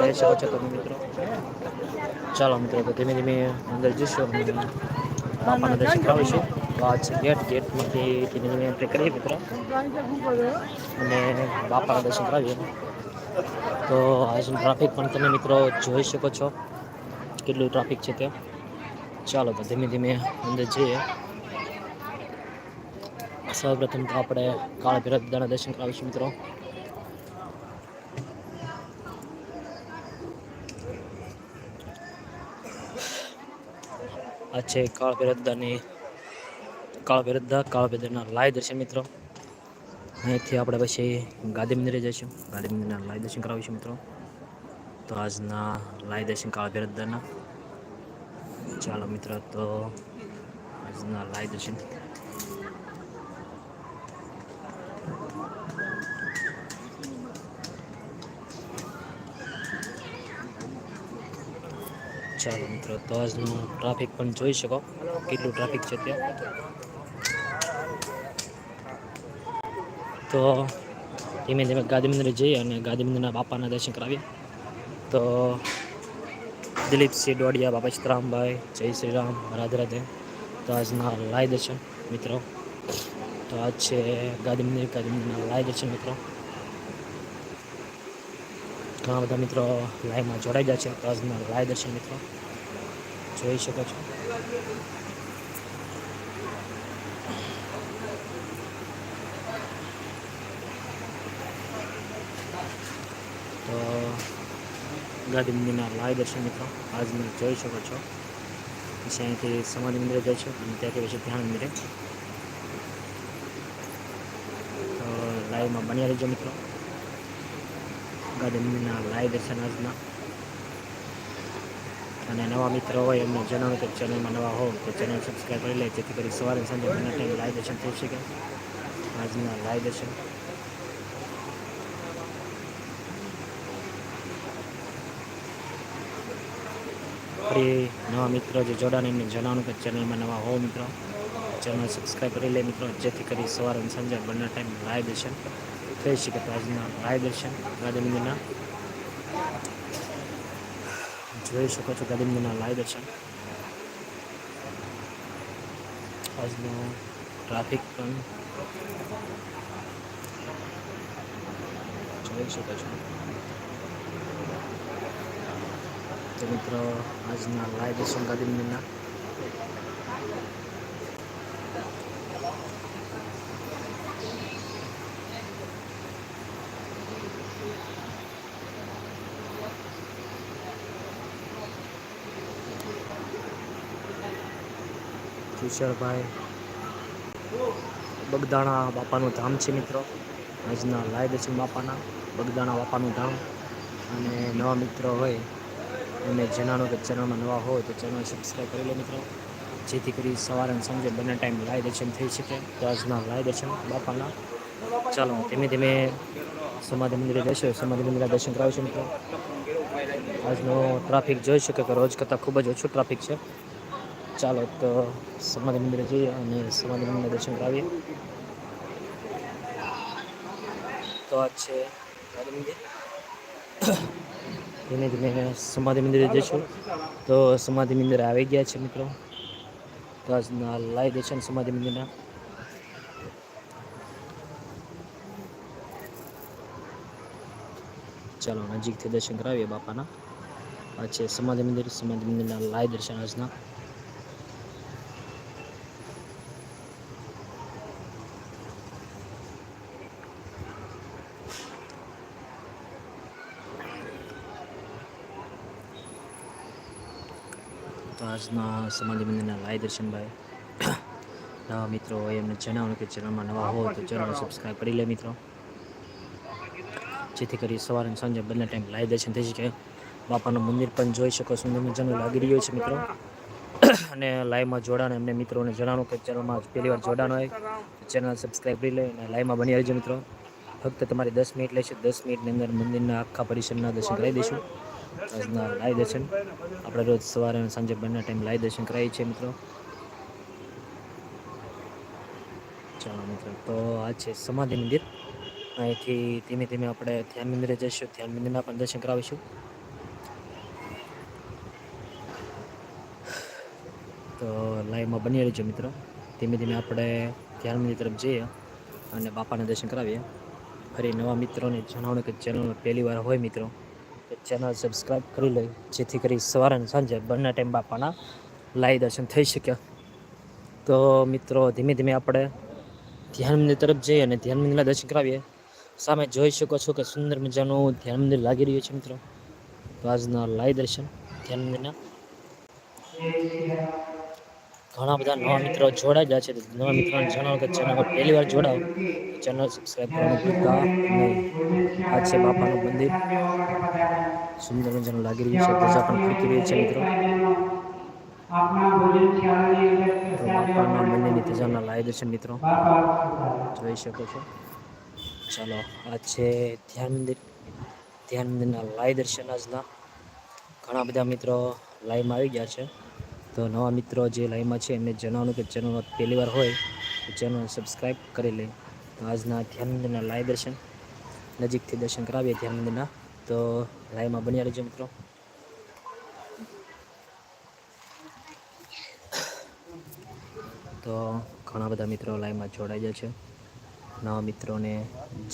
રહી શકો છો તમે મિત્રો ચાલો મિત્રો, તો ધીમે ધીમે અંદર જઈશું. બાપાના દર્શન કરાવીશું તો આ છે ગેટ, ગેટમાંથી ધીમે ધીમે એન્ટ્રી કરીએ મિત્રો. અને બાપાના દર્શન કરાવીએ. તો આજનું ટ્રાફિક પણ તમે મિત્રો જોઈ શકો છો. કેટલું ટ્રાફિક છે ત્યાં. ચાલો તો ધીમે ધીમે અંદર જઈએ. સૌપ્રથમ તો આપણે કાળા ભૈરવદાના દર્શન કરાવીશું મિત્રો. આ છે કાળ ભૈરવદાની કાળ ભૈરવદા કાળ ભૈરવના લાય દર્શન મિત્રો. અહીંથી આપણે પછી ગાંધી મંદિરે જઈશું. ગાંધી મંદિરના લાય દર્શન કરાવીશું મિત્રો. તો આજના લાય દર્શન કાળ ભૈરવદાના ચાલો મિત્રો, તો આજના લાય દર્શન ચાલો મિત્રો. તો ટ્રાફિક પણ જોઈ શકો. કેટલું ટ્રાફિક છે ત્યાં. તો ધીમે ધીમે ગાંધી મંદિરે જઈએ અને ગાંધી મંદિરના બાપાના દર્શન કરાવીએ. તો દિલીપસિંહ ડોડિયા, બાપા સીતરામભાઈ, જય શ્રી રામ રાધે રાધે. તો આજના લાય દર્શન મિત્રો. તો આજ છે ગાંધી મંદિર ગાંધી મંદિરના લાય દર્શન મિત્રો. ઘણા બધા મિત્રો લાઈવમાં જોડાઈ ગયા છે. આજના લાઈવ દર્શન મિત્રો જોઈ શકો છો. તો ગાંધી મંદિરના લાઈવ દર્શન મિત્રો આજના જોઈ શકો છો. પછી અહીંથી સમાધિ મંદિરે જઈશું અને ત્યાંથી પછી ધ્યાન મંદિરે. તો લાઈવમાં બન્યા રહેજો મિત્રો. મંદિરના લાઈવ દર્શન આજના અને નવા મિત્રો હોય એમને જણાવું કે ચેનલમાં નવા હો તો ચેનલ સબસ્ક્રાઈબ કરી લે, જેથી કરી સવારે સાંજે બંને ટાઈમ લાઈવ દર્શન થઈ શકે. આજના લાઈવ દર્શન ફરી નવા મિત્રો જે જોડાણ એમને જણાવવાનું કે ચેનલમાં નવા હો મિત્રો. ચેનલ સબસ્ક્રાઈબ કરી લે મિત્રો, જેથી કરી સવારે સાંજે બંને ટાઈમ લાઈવ દર્શન થઈ શકે તો આજના લાઈવ દર્શન ગાંધી મંદિરના જોઈ શકો છો ગાંધી મંદિરના લાઈવ દર્શન આજનો ટ્રાફિક પણ જોઈ શકો છો તો મિત્રો આજના લાઈવ દર્શન ગાંધી મંદિરના કિશોરભાઈ બગદાણા બાપાનું ધામ છે મિત્રો. આજના લાય દર્શન બાપાના, બગદાણા બાપાનું ધામ. અને નવા મિત્રો હોય એમને જણાવો કે ચેનલમાં નવા હોય, તો ચેનલ સબસ્ક્રાઈબ કરી લે મિત્રો. જેથી કરી સવારે અને સાંજે બંને ટાઈમ લાય દર્શન થઈ શકે. તો આજના લાય દર્શન બાપાના. ચાલો, ધીમે ધીમે સમાધિ મંદિરે જશે સમાધિ મંદિરે દર્શન કરાવીશું મિત્રો. આજનો ટ્રાફિક જોઈ શકે કે રોજ કરતાં ખૂબ જ ઓછું ટ્રાફિક છે. ચાલો તો સમાધિ મંદિરે જઈએ અને સમાધિ મંદિરના દર્શન કરાવીએ. તો આ છે સમાધિ મંદિર. ધીમે ધીમે સમાધિ મંદિરે જઈશું તો સમાધિ મંદિર આવી ગયા છે મિત્રો. તો આજના લાઈવ દર્શન સમાધિ મંદિરના. ચાલો નજીકથી દર્શન કરાવીએ બાપાના. આ છે સમાધિ મંદિર. સમાધિ મંદિરના લાઈ દર્શન આજના. આજના સમાધિ મંદિરના લાઈ દર્શનભાઈ નવા મિત્રો હોય એમને જણાવવાનું કે ચેનલમાં નવા હોય તો ચેનલ સબસ્ક્રાઈબ કરી લે મિત્રો. જેથી કરી સવારે સાંજે બંને ટાઈમ લાઈ દર્શન થઈ શકે. બાપાનું મંદિર પણ જોઈ શકો સુંદર મજાનું લાગી રહ્યું છે મિત્રો. અને લાઈવમાં જોડાણ એમને મિત્રોને જણાવવાનું કે ચેનલમાં પહેલી વાર જોડાણ હોય ચેનલ સબસ્ક્રાઈબ કરી લે અને લાઈવમાં બની રહેજો મિત્રો. ફક્ત તમારી દસ મિનિટ લેશે. દસ મિનિટની અંદર મંદિરના આખા પરિસરના દર્શન કરાવી દઈશું. લાઈવ દર્શન આપણે રોજ સવારે અને સાંજે બંને ટાઈમ લાઈ દર્શન કરાવીએ છીએ મિત્રો. ચાલો મિત્રો, તો આ છે સમાધિ મંદિર. અહીંથી ધીમે ધીમે આપણે ધ્યાન મંદિરે જઈશું. ધ્યાન મંદિરના પણ દર્શન કરાવીશું. તો લાઈવમાં બની રહેજો મિત્રો. ધીમે ધીમે આપણે ધ્યાન મંદિર તરફ જઈએ અને બાપાના દર્શન કરાવીએ. ફરી નવા મિત્રોને જણાવવાનું કે ચેનલમાં પહેલી વાર હોય મિત્રો. ચેનલ સબસ્ક્રાઈબ કરી લઈ જેથી કરી સવારે અને સાંજે બંને ટાઈમ બાપાના લાઈ દર્શન થઈ શક્યા તો મિત્રો, ધીમે ધીમે આપણે ધ્યાન મંદિર તરફ જઈએ અને ધ્યાન મંદિરના દર્શન કરાવીએ. સામે જોઈ શકો છો કે સુંદર મજાનું ધ્યાન મંદિર લાગી રહ્યું છે મિત્રો. તો આજના લાઈ દર્શન ધ્યાન મંદિરના ઘણા બધા નવા મિત્રો જોડાઈ ગયા છે. નવા મિત્રોને જણાવો કે ચેનલમાં પહેલી વાર જોડાવ. ચેનલ સબસ્ક્રાઈબ કરવાનું ભૂલતા નહીં. આ છે બાપાનું મંદિર. સુંદર મજાનું લાગી રહ્યું છે. ધજા પણ ફરકી રહી છે મિત્રો. બાપાના મંદિરની ધજાના લાય દર્શન મિત્રો. જોઈ શકો છો. ચાલો, આ છે ધ્યાન મંદિર. ધ્યાન મંદિરના લાય દર્શન આજના. ઘણા બધા મિત્રો લાઈવમાં આવી ગયા છે. તો નવા મિત્રો જે લાઈવમાં છે, એમને જણાવવાનું કે ચેનલમાં પહેલી વાર હોય, તો ચેનલ સબસ્ક્રાઈબ કરી લે. તો આજના ધ્યાનમંદિરના લાઈવ દર્શન, નજીકથી દર્શન કરાવીએ ધ્યાન મંદિરના તો લાઈવમાં બન્યા રહેજો મિત્રો. તો ઘણા બધા મિત્રો લાઈવમાં જોડાઈ જાય છે. નવા મિત્રોને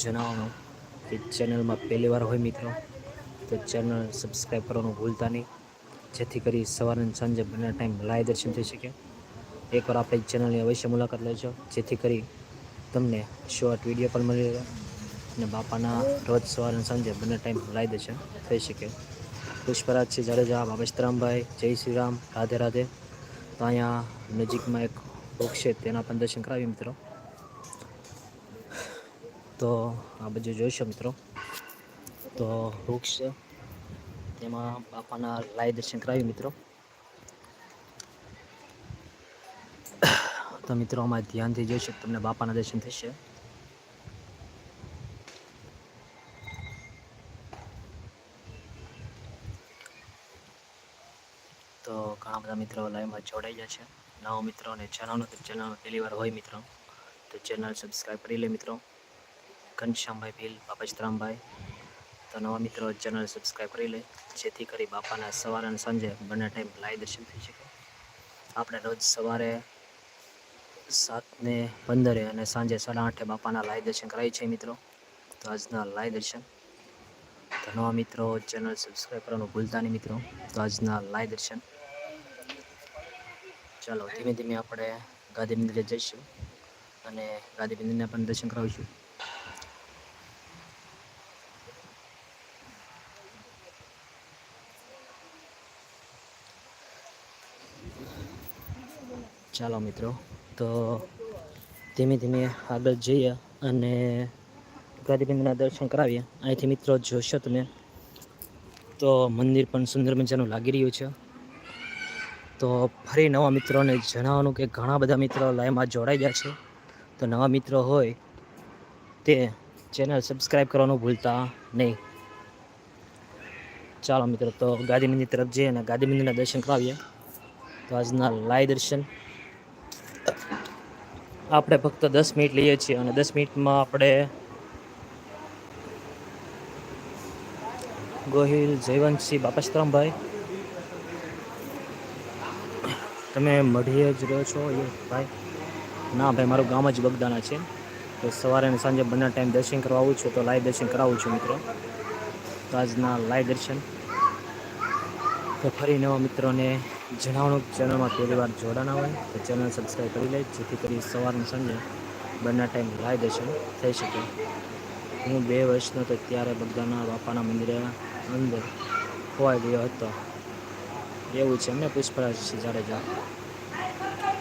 જણાવવાનું કે ચેનલમાં પહેલી વાર હોય મિત્રો, તો ચેનલ સબસ્ક્રાઈબ કરવાનું ભૂલતા નહીં. જેથી કરી સવારે અને સાંજે બંને ટાઈમ લાઈવ દર્શન થઈ શકે. એકવાર આપણી ચેનલની અવશ્ય મુલાકાત લેજો, જેથી કરી તમને શોર્ટ વીડિયો પણ મળી રહે અને બાપાના રોજ સવારે અને સાંજે બંને ટાઈમ લાઈવ દર્શન થઈ શકે. પુષ્પરાજ છે જાડેજા બાબેશરામભાઈ જય શ્રી રામ રાધે રાધે. તો અહીંયા નજીકમાં એક વૃક્ષ છે, તેના પણ દર્શન કરાવી મિત્રો. તો આ બધું જોઈશું મિત્રો. તો વૃક્ષ તેમાં બાપાના લાય દર્શન કરાવ્યું મિત્રો. તો મિત્રો આમાં ધ્યાનથી જોઈશું તમને બાપાના દર્શન થશે. તો ઘણા બધા મિત્રો લાઈવમાં જોડાઈ ગયા છે. નવો મિત્રો અને ચેનલનો તો ચેનલ પહેલી વાર હોય મિત્રો, તો ચેનલ સબસ્ક્રાઈબ કરી લે મિત્રો. ઘનશ્યામભાઈ ભીલ બાપચરામભાઈ તો નવા મિત્રો, ચેનલ સબસ્ક્રાઈબ કરી લે, જેથી કરી બાપાના સવારે અને સાંજે બંને ટાઈમ લાઈવ દર્શન થઈ શકે. આપણે રોજ સવારે સાતને પંદરે અને સાંજે સાડા આઠે બાપાના લાઈવ દર્શન કરાય છે મિત્રો. તો આજના લાઈવ દર્શન. તો નવા મિત્રો, ચેનલ સબસ્ક્રાઈબ કરવાનું ભૂલતા નહીં મિત્રો. તો આજના લાઈવ દર્શન. ચાલો, ધીમે ધીમે આપણે ગાંધી મંદિરે જઈશું અને ગાંધી મંદિરના પણ દર્શન કરાવીશું. ચાલો મિત્રો, તો ધીમે ધીમે આગળ જઈએ અને ગાંધી મંદિરના દર્શન કરાવીએ. અહીંથી મિત્રો જોશો તમે. તો મંદિર પણ સુંદર મજાનું લાગી રહ્યું છે. તો ફરી નવા મિત્રોને જણાવવાનું કે ઘણા બધા મિત્રો લાઈવમાં જોડાઈ ગયા છે. તો નવા મિત્રો હોય તે ચેનલ સબસ્ક્રાઈબ કરવાનું ભૂલતા નહીં. ચાલો મિત્રો, તો ગાંધી મંદિર તરફ જઈએ અને ગાંધી મંદિરના દર્શન કરાવીએ. તો આજના લાઈવ દર્શન આપણે ફક્ત દસ મિનિટ લઈએ છીએ અને દસ મિનિટમાં આપણે ગોહિલ, જયવંતસિંહ, બાપસ્તરામભાઈ. તમે મઢીએ જ રહ્યો છો ભાઈ? ના ભાઈ, મારું ગામ જ બગદાણા છે. તો સવારે અને સાંજે બંને ટાઈમ દર્શન કરવા આવું છું, તો લાઈવ દર્શન કરાવું છું મિત્રો. તો આજના લાઈવ દર્શન. તો ફરી નવા મિત્રોને જણાવવાનું ચેનલમાં પહેલી વાર જોડાના હોય તો ચેનલ સબસ્ક્રાઈબ કરી લે, જેથી કરી સવારનું સંજે બંને ટાઈમ લાઈવ દર્શન થઈ શકે. હું બે વર્ષનો તો ત્યારે બગદાના બાપાના મંદિરે અંદર ખોવાઈ ગયો હતો. એવું છે એમને પુષ્પરાજ જાડેજા.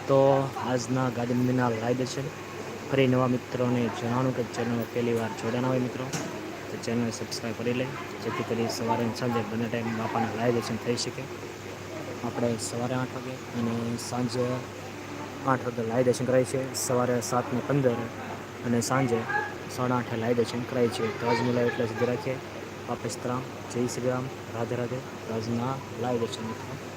તો આજના ગાંધી મંદિરના લાઈવ દર્શન. ફરી નવા મિત્રોને જણાવવાનું કે ચેનલ પહેલી વાર જોડાના હોય મિત્રો, તો ચેનલ સબસ્ક્રાઈબ કરી લે, જેથી કરી સવારે સાંજે બંને ટાઈમ બાપાના લાઈવ દર્શન થઈ શકે. આપણે સવારે આઠ વાગે અને સાંજે આઠ વાગે લાઈ દર્શન કરાય છે. સવારે સાતને પંદર અને સાંજે સાડા આઠે લાઈ દર્શન કરાય છે. તો આજની લાઈવ એટલે સુધી રાખીએ. વાપસ તરામ, જય શ્રી રામ, રાધે રાધે. રાજના લાઈ દર્શન મિત્રો.